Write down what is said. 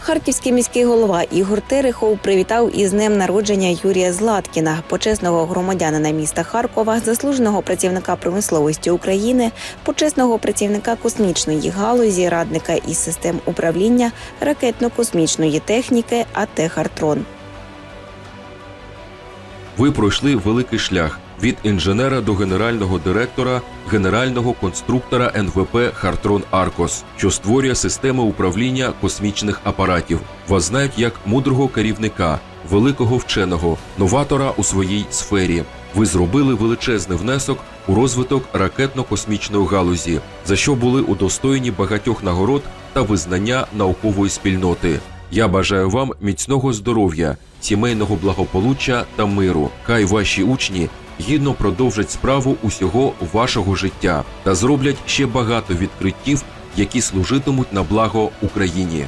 Харківський міський голова Ігор Терехов привітав із днем народження Юрія Златкіна, почесного громадянина міста Харкова, заслуженого працівника промисловості України, почесного працівника космічної галузі, радника із систем управління ракетно-космічної техніки АТ «Хартрон». Ви пройшли великий шлях від інженера до генерального директора, генерального конструктора НВП Хартрон Аркос, що створює системи управління космічних апаратів. Вас знають як мудрого керівника, великого вченого, новатора у своїй сфері. Ви зробили величезний внесок у розвиток ракетно-космічної галузі, за що були удостоєні багатьох нагород та визнання наукової спільноти. Я бажаю вам міцного здоров'я, сімейного благополуччя та миру. Хай ваші учні гідно продовжать справу усього вашого життя та зроблять ще багато відкриттів, які служитимуть на благо Україні.